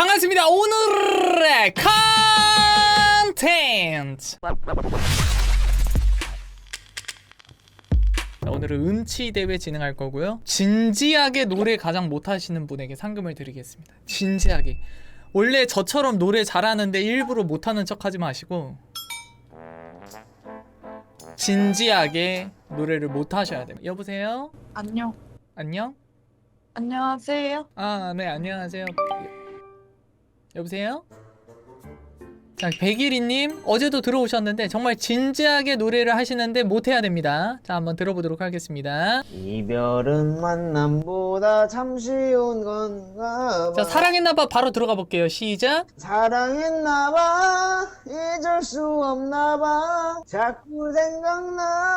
반갑습니다. 오늘의 컨텐츠. 자, 오늘은 음치 대회 진행할 거고요. 진지하게 노래 가장 못하시는 분에게 상금을 드리겠습니다. 진지하게. 원래 저처럼 노래 잘하는데 일부러 못하는 척하지 마시고 진지하게 노래를 못 하셔야 됩니다. 여보세요? 안녕. 안녕? 안녕하세요. 아, 네, 안녕하세요. 여보세요? 자, 백일이님 어제도 들어오셨는데 정말 진지하게 노래를 하시는데 못해야 됩니다. 자, 한번 들어보도록 하겠습니다. 이별은 만남보다 참 쉬운 건가 봐 자, 사랑했나봐 바로 들어가 볼게요. 시작. 사랑했나 봐 잊을 수 없나 봐 자꾸 생각나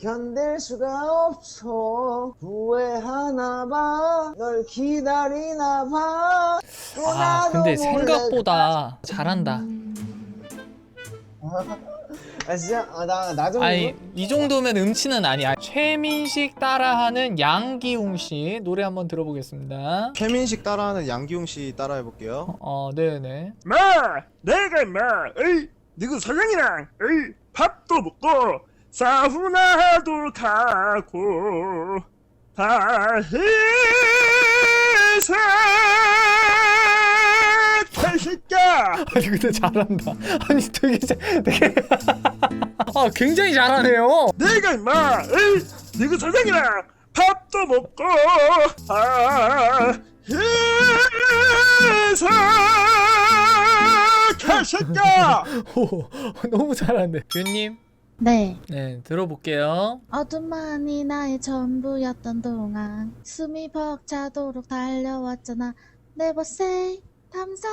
견딜 수가 없어 후회하나 봐 널 기다리나 봐 또 아, 나도 근데 몰래 생각보다 잘한다. 아 진짜 아, 나, 나 정도? 아니, 이 정도면 음치는 아니야. 최민식 따라하는 양기웅 씨 노래 한번 들어보겠습니다. 최민식 따라하는 양기웅 씨 따라해 볼게요. 어, 네네. 마! 내가 마! 에이! 너그 사장이랑 에이! 밥도 먹고 사우나도 가고 다 해서 개새끼야! 아니 근데 잘한다. 아니 되게 잘, 되게 아 굉장히 잘하네요. 내가 임마! 에이! 너그 사장이랑 밥도 먹고 다 해서 개새끼야! 오, 너무 잘하네. 뷰님, 네. 네 들어볼게요. 어둠만이 나의 전부였던 동안 숨이 벅차도록 달려왔잖아. Never say 탐사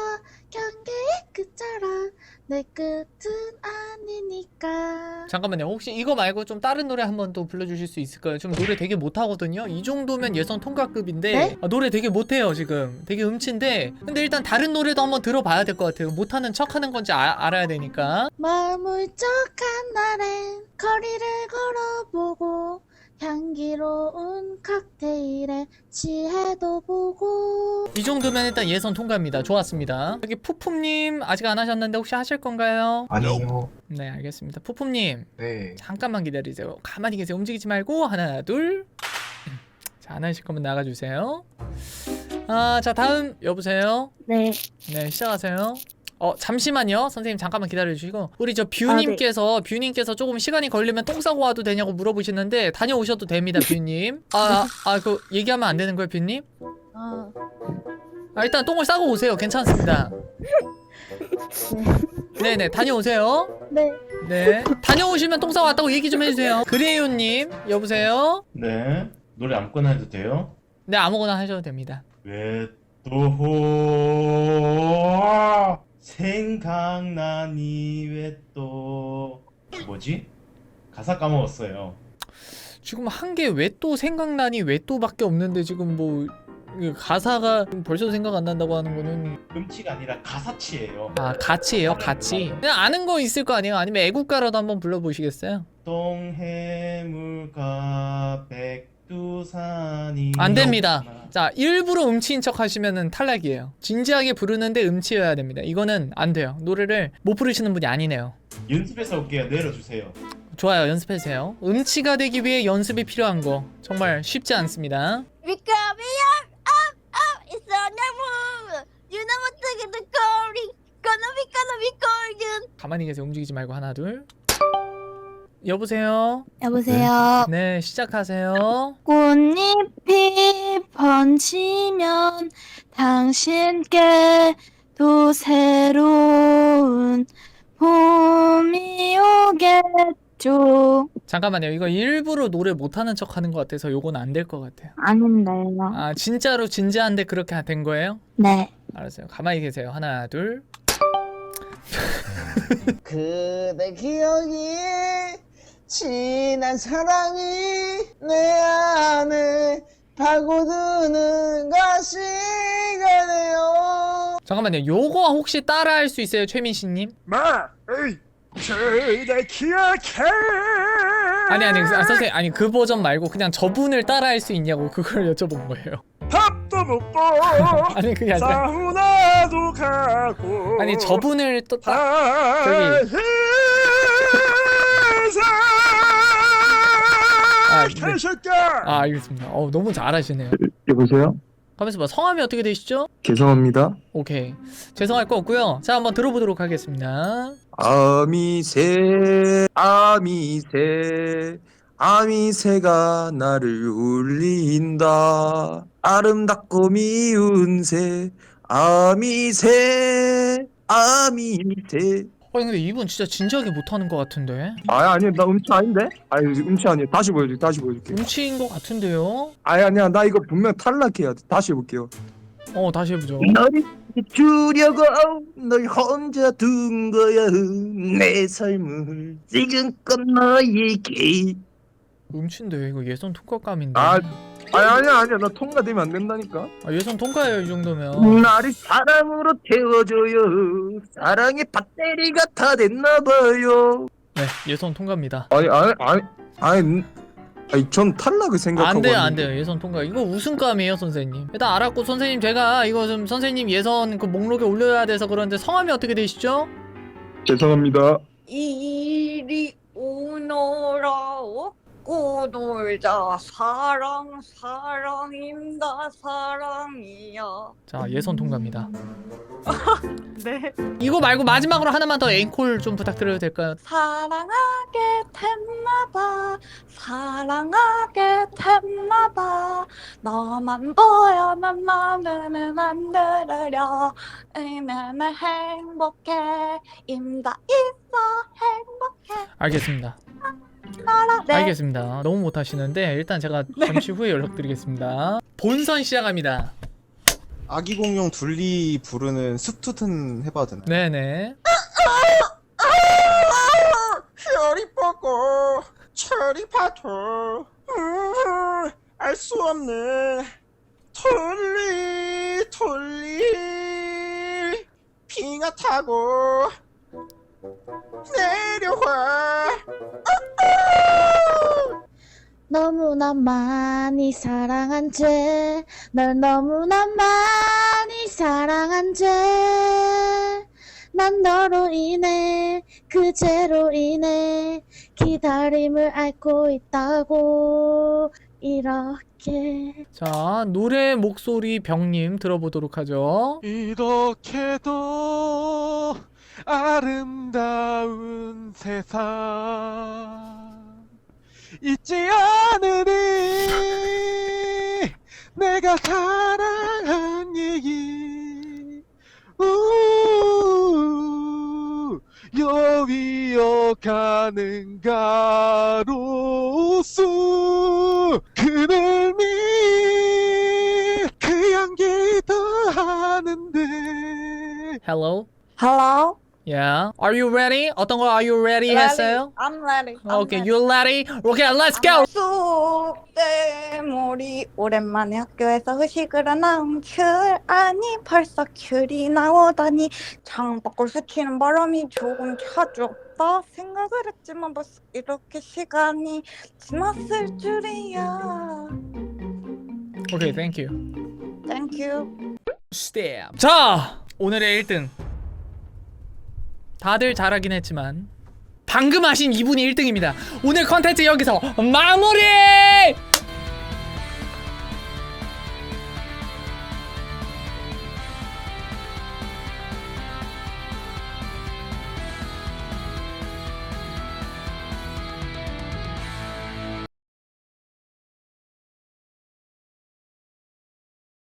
경계의 끝자락 내 끝은 아 니니까. 잠깐만요. 혹시 이거 말고 좀 다른 노래 한번또 불러주실 수 있을까요? 지금 노래 되게 못하거든요. 이 정도면 예선 통과급인데 네? 아, 노래 되게 못해요 지금. 되게 음치인데 근데 일단 다른 노래도 한번 들어봐야 될 것 같아요. 못하는 척하는 건지 아- 알아야 되니까. 마음 울적한 날엔 거리를 걸어보고 향기로운 칵테일에 취해도 보고 이 정도면 일단 예선 통과입니다. 좋았습니다. 여기 푸품님 아직 안 하셨는데 혹시 하실 건가요? 아니요. 네 알겠습니다. 푸품님 네. 잠깐만 기다리세요. 가만히 계세요. 움직이지 말고 하나 둘. 자, 안 하실 거면 나가주세요. 아, 자 다음 여보세요. 네. 네, 시작하세요. 어 잠시만요, 선생님 잠깐만 기다려주시고 우리 저 뷰님께서 뷰님께서 조금 시간이 걸리면 똥 싸고 와도 되냐고 물어보시는데 다녀오셔도 됩니다, 뷰님. 아 아 그 얘기하면 안 되는 거예요, 뷰님? 어, 아 일단 똥을 싸고 오세요. 괜찮습니다. 네네 다녀오세요. 네. 네 다녀오시면 똥 싸고 왔다고 얘기 좀 해주세요. 그레이온님 여보세요. 네. 노래 아무거나 해도 돼요? 네 아무거나 하셔도 됩니다. 왜 또 생각나니 왜 또 뭐지? 가사 까먹었어요. 지금 한 게 왜 또 생각나니 왜 또밖에 없는데 지금 뭐 이거 가사가 벌써 생각 안 난다고 하는 거는 음치가 아니라 가사치예요. 아 가치예요 가치. 그냥 아는 거 있을 거 아니에요? 아니면 애국가라도 한번 불러보시겠어요? 똥해물과 백 두산이 안 됩니다. 자 일부러 음치인 척 하시면은 탈락이에요. 진지하게 부르는데 음치여야 됩니다. 이거는 안 돼요. 노래를 못 부르시는 분이 아니네요. 연습해서 올게요. 내려주세요. 좋아요 연습해주세요. 음치가 되기 위해 연습이 필요한 거 정말 쉽지 않습니다. We are up, up, it's on your move. You know what to get the calling. Gonna be, gonna be calling. 가만히 계세요. 움직이지 말고 하나 둘. 여보세요. 여보세요. 네 시작하세요. 꽃잎이 번지면 당신께 또 새로운 봄이 오겠죠. 잠깐만요. 이거 일부러 노래 못하는 척 하는 것 같아서 요건 안 될 것 같아요. 아닌데요. 아 진짜로 진지한데 그렇게 된 거예요? 네. 알았어요. 가만히 계세요. 하나 둘. 그대 기억이 지난 사랑이 내 안에 파고드는 것이 되네요 잠깐만요. 요거 혹시 따라할 수 있어요, 최민식님? 마! 에이! 그대 기억해! 아니 아니 아, 선생님 아니 그 버전 말고 그냥 저분을 따라할 수 있냐고 그걸 여쭤본 거예요. 밥도 먹고 아니 그게 아니라 사우나도 가고 아니 저분을 또딱다 저기- 해서 아, 네. 개새끼야 아 알겠습니다. 어 너무 잘하시네요. 여보세요? 가면서 봐 성함이 어떻게 되시죠? 죄송합니다. 오케이 죄송할 거 없고요. 자 한번 들어보도록 하겠습니다. 아미새 아미새 아미새가 나를 울린다 아름답고 미운 새 아미새 아미새 어 근데 이분 진짜 진지하게 못하는 것 같은데? 아 아니 나 음치 아닌데? 아니 음치 아니야 다시 보여줄게 다시 보여줄게. 음치인 것 같은데요? 아니 아니야. 나 이거 분명 탈락해야 돼 다시 해볼게요. 어 다시 해보죠. 너를 주려고 널 혼자 둔 거야. 내 삶을 지금껏 너에게. 음치인데 이거 예선 통과감인데. 아, 아니 아니야 아니야 나 통과되면 안 된다니까 아, 예선 통과예요 이 정도면. 나를 사랑으로 태워줘요 사랑의 배터리가 다 됐나봐요 네 예선 통과입니다. 아니 아니 아니 아니 아니 전 탈락을 생각하고 안 돼요 안 왔는데. 돼요 예선 통과. 이거 우승감이에요 선생님. 일단 알았고 선생님 제가 이거 좀 선생님 예선 그 목록에 올려야 돼서 그런데 성함이 어떻게 되시죠? 죄송합니다 이리 오너라 놀자. 사랑 사랑입니다. 사랑이야. 자 예선 통과입니다. 네. 이거 말고 마지막으로 하나만 더 앵콜 좀 부탁드려도 될까요? 사랑하게 됐나봐. 사랑하게 됐나봐. 너만 보여만 마음을 안 들으려. 의매매 행복해. 임다 있어 행복해. 알겠습니다. 네 알겠습니다. 너무 못하시는데 일단 제가 잠시 후에 연락드리겠습니다. 본선 시작합니다. 아기 공룡 둘리 부르는 숲투튼 해봐도 되나요? 네네. 별이 뻗고 철이 파도 알 수 없는 돌리 돌리 빙하 타고 내려와 너무나 많이 사랑한 죄, 널 너무나 많이 사랑한 죄. 난 너로 인해, 그 죄로 인해, 기다림을 앓고 있다고, 이렇게. 자 노래 목소리 병님 들어보도록 하죠. 이렇게도 아름다운 세상 잊지 않으니 내가 사랑한 얘기. 우 여위어가는 가로수 그늘 밑 그 향기 더하는데. Hello. Hello Yeah. Are you ready? 어떤 거 Are you ready 했어요? I'm ready I'm Okay, ready. you ready? Okay, let's go. 쑥대머리 오랜만에 학교에서 회식을 하나 귤 아니 벌써 귤이 나오다니 창밖을 스치는 바람이 조금 차갑다 생각을 했지만 벌써 이렇게 시간이 지났을 줄이야 Okay, thank you. Thank you Step. 자, 오늘의 1등. 다들 잘하긴 했지만 방금 하신 이분이 1등입니다. 오늘 컨텐츠 여기서 마무리!